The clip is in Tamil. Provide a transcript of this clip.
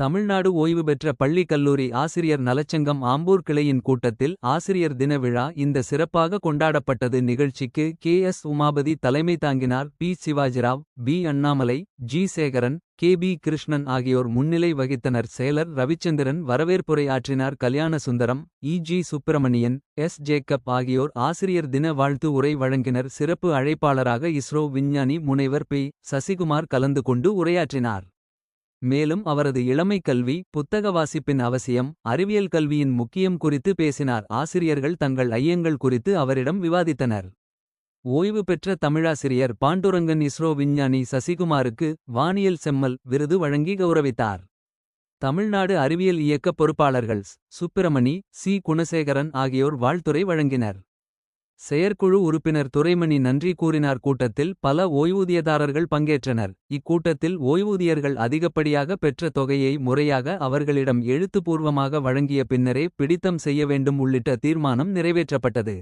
தமிழ்நாடு ஓய்வு பெற்ற பள்ளி கல்லூரி ஆசிரியர் நலச்சங்கம் ஆம்பூர் கிளையின் கூட்டத்தில் ஆசிரியர் தின விழா இந்த சிறப்பாக கொண்டாடப்பட்டது. நிகழ்ச்சிக்கு கே எஸ் உமாபதி தலைமை தாங்கினார் P Shivajirao P Annamalai G Sekaran K P Krishnan ஆகியோர் முன்னிலை வகித்தனர். செயலர் ரவிச்சந்திரன் வரவேற்புரை ஆற்றினார் Kalyanasundaram E G Subramanian S Jacob ஆகியோர் ஆசிரியர் தின வாழ்த்து உரை வழங்கினர். சிறப்பு அழைப்பாளராக இஸ்ரோ விஞ்ஞானி முனைவர் பி சசிகுமார் கலந்து கொண்டு உரையாற்றினார். மேலும் அவரது இளமை கல்வி புத்தக வாசிப்பின் அவசியம் அறிவியல் கல்வியின் முக்கியம் குறித்து பேசினார். ஆசிரியர்கள் தங்கள் ஐயங்கள் குறித்து அவரிடம் விவாதித்தனர். ஓய்வு பெற்ற தமிழாசிரியர் பாண்டுரங்கன் இஸ்ரோ விஞ்ஞானி சசிகுமாருக்கு வானியல் செம்மல் விருது வழங்கி கௌரவித்தார். தமிழ்நாடு அறிவியல் இயக்க பொறுப்பாளர்கள் சுப்பிரமணி சி. குணசேகரன் ஆகியோர் வாழ்த்துரை வழங்கினர். செயற்குழு உறுப்பினர் துரைமணி நன்றி கூறினார். கூட்டத்தில் பல ஓய்வூதியதாரர்கள் பங்கேற்றனர். இக்கூட்டத்தில் ஓய்வூதியர்கள் அதிகப்படியாக பெற்ற தொகையை முறையாக அவர்களிடம் எழுத்துப்பூர்வமாக வழங்கிய பின்னரே பிடித்தம் செய்ய வேண்டும் உள்ளிட்ட தீர்மானம் நிறைவேற்றப்பட்டது.